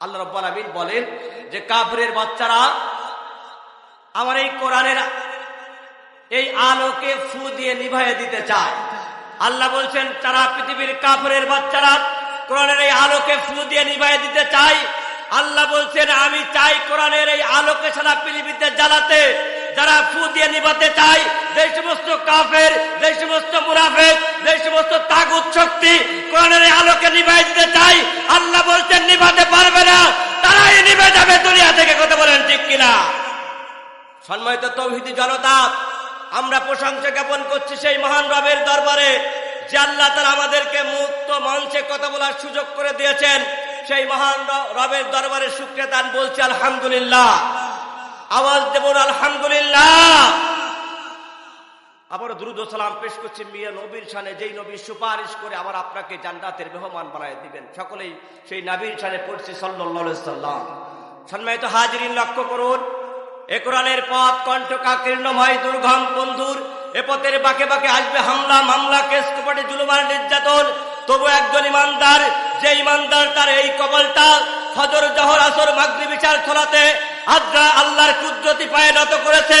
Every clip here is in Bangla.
আল্লাহ রব্বাল আমিন বলেন যে কাফরের বাচ্চারা আমার এই কোরআনের এই আলোকে ফু দিয়ে নিভাইয়ে দিতে চায়। আল্লাহ বলছেন তারা পৃথিবীর কাফরের বাচ্চারা কোরআনের এই আলোকে ফু দিয়ে নিভাইয়ে দিতে চাই আল্লাহ বলছেন, আমি চাই কোরআনের এই আলোকে সারা পৃথিবীতে জ্বালাতে, যারা ফু দিয়ে নিভাতে চাই যে সমস্ত কাফের, যে সমস্ত মুনাফেক, যে সমস্ত তাগুত শক্তি কোরআনের আলোকে নিভাই দিতে চাই আল্লাহ বলছেন, নিভাতে না তারাই নিভে যাবে দুনিয়া থেকে, কথা বলেন ঠিক কিনা? সম্মানিত তৌহিদি জনতা, আমরা প্রশংসা জ্ঞাপন করছি সেই মহান রবের দরবারে, যে আল্লাহ তারা আমাদেরকে মুক্ত মঞ্চে কথা বলার সুযোগ করে দিয়েছেন। সেই মহান রবের দরবারে শুক্রিয়া দান বলছি, আলহামদুলিল্লাহ। আওয়াজ দেবন আলহামদুলিল্লাহ। আবার দ্রুত সালাম পেশ করছি মিয়া নবীর সানে যেই নবী সুপারিশ করে আবার আপনাকে জান্নাতের মেহমান বানায় দিবেন। সকলেই সেই নবীর সানে পড়ছি সাল্লাম। সম্মানিত হাজিরিন, লক্ষ্য করুন, এ কোরআনের পথ কণ্ঠকাকীর্ণময়, দুর্গম, বন্ধুর এ পথের বাকে বাকে আসবে হামলা, মামলা, কেস, কপাটে, জুলুমার নির্যাতন। তবু একজন ইমানদার, যে ইমানদার তার এই কবলটা ফজর, জহর, আসর মাগরি বিচার ছলাতে আদ্রা আল্লাহর কুদরতি পায়ে নত করেছে।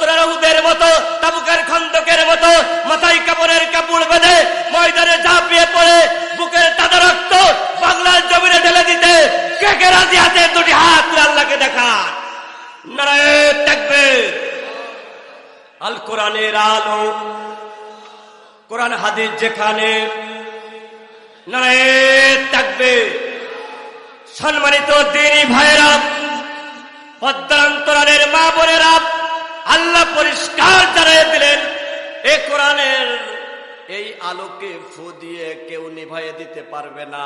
দুটি হাত আল্লাহকে দেখা নারায়ণ থাকবে আল কোরআনের আলো, কোরআন হাদিস যেখানে থাকবে সম্মানিত দিনী ভাইরা পদ্মান্তরের মা বোনেরা, আল্লাহ পরিষ্কার জানিয়ে দিলেন, এ কোরআনের এই আলোকে ফু দিয়ে কেউ নিভাইয়ে দিতে পারবে না।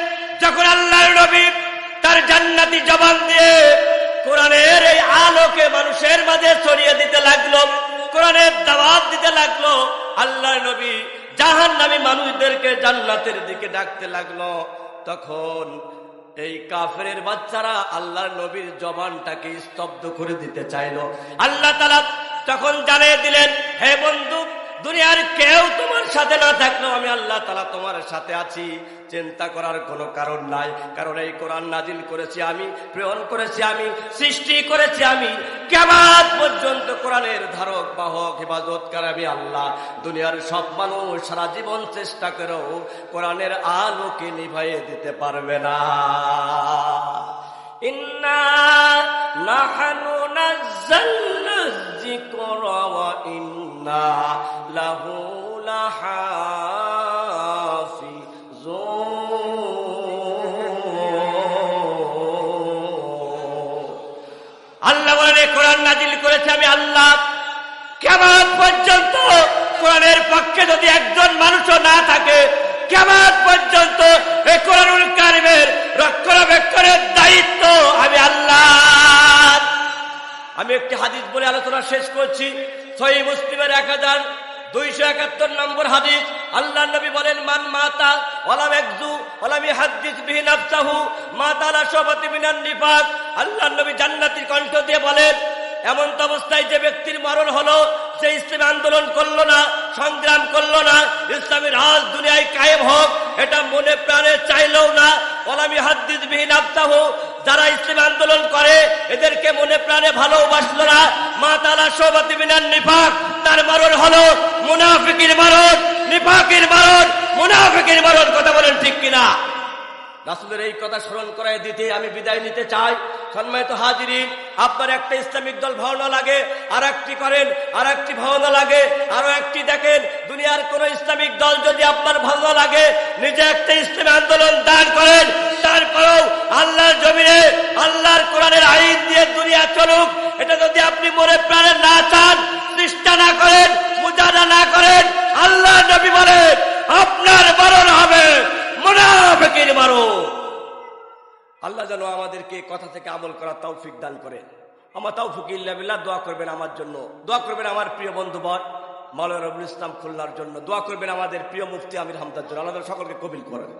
যখন আল্লাহর নবী তার জান্নাতি জবান দিয়ে কোরআনের এই আলোকে মানুষের মাঝে ছড়িয়ে দিতে লাগল, কোরআনের দাওয়াত দিতে লাগল আল্লাহ নবী জাহান নামী মানুষদেরকে জান্নাতের দিকে ডাকতে লাগল। তখন এই কাফের বাচ্চারা আল্লাহর নবীর জবানটাকে স্তব্ধ করে দিতে চাইলো। আল্লাহ তালা তখন জানিয়ে দিলেন, হে বন্ধু দুনিয়ার কেউ তোমার সাথে না থাকলেও আমি আল্লাহ তালা তোমার সাথে আছি। চিন্তা করার কোনো কারণ নাই। কারণ এই কোরআন নাজিল করেছি আমি, প্রেরণ করেছি আমি, সৃষ্টি করেছি আমি। কেমন পর্যন্ত কোরআনের ধারক, বাহক, হেফাজতকার আমি আল্লাহ। দুনিয়ার সব মানুষ সারা জীবন চেষ্টা করেও কোরআনের আলোকে নিভাইয়ে দিতে পারবে না। ইন্না নাহানু নাজ্জালনা যিকরা ওয়া ইন্না আল্লাহ বলেন কোরআন নাজিল করেছে আমি আল্লাহ। কেমন পর্যন্ত কোরআনের পক্ষে যদি একজন মানুষও না থাকে কেমন পর্যন্ত এই কোরআনুল কারিমের রক্ষণাবেক্ষণের দায়িত্ব আমি আল্লাহ আমি একটি হাদিস বলে আলোচনা শেষ করছি। সহি মুসলিমের এক হাজার দুইশো একাত্তর নম্বর হাদিস। আল্লাহ নবী বলেন, মান মাতা ওলাম একজু ওলামি হাদিস বিহীন আফসাহু মাতালা সবাতি মিনান নিফাক। আল্লাহ নবী জান্নাতির কণ্ঠ দিয়ে বলেন, এমন অবস্থায় যে ব্যক্তির মরণ হলো সে ইসলামী আন্দোলন করল না, সংগ্রাম করল না, ইসলামী রাজ দুনিয়ায় কায়েম হোক, এটা মনে প্রাণে চাইলেও না ওলামি হাদিস বিহীন আফসাহু যারা ইসলাম আন্দোলন করে, এদেরকে মনে প্রাণে ভালোবাসলো না মা তালা সৌবাতি মিনার নিফাক, তার মরণ হলো মুনাফিকির মরণ নিফাকির মরণ মুনাফিকির মরণ কথা বলেন ঠিক কিনা? রাসুলের এই কথা স্মরণ করায় দিতে আমি বিদায় নিতে চাই। সম্মানিত হাজিরিন, আপনার একটা ইসলামিক দল ভাওনা লাগে আর একটি করেন আর একটি ভাওনা লাগে, আরও একটি দেখেন, দুনিয়ার কোন ইসলামিক দল যদি আপনার ভালো লাগে, নিজে একটা ইসলামী আন্দোলন দান করেন, তারপরেও আল্লাহর জমিনে, আল্লাহর কোরআনের আইন দিয়ে দুনিয়া চলুক, এটা যদি আপনি মনে প্রাণে না চান, চেষ্টা না করেন মুজাদা না করেন আল্লাহ নবী বলেন আপনার মরণ হবে মুনাফিকের মরণ আল্লাহ যেন আমাদেরকে এই কথা থেকে আমল করা তৌফিক দান করে। আমার তৌফিক ইল্লা বিল্লাহ, দোয়া করবেন আমার জন্য। দোয়া করবেন আমার প্রিয় বন্ধুবর, মাওলানা রবুল ইসলাম খুলনার জন্য। দোয়া করবেন আমাদের প্রিয় মুফতি আমির হামদার জন্য আল্লাহ সকলকে কবিল করেন।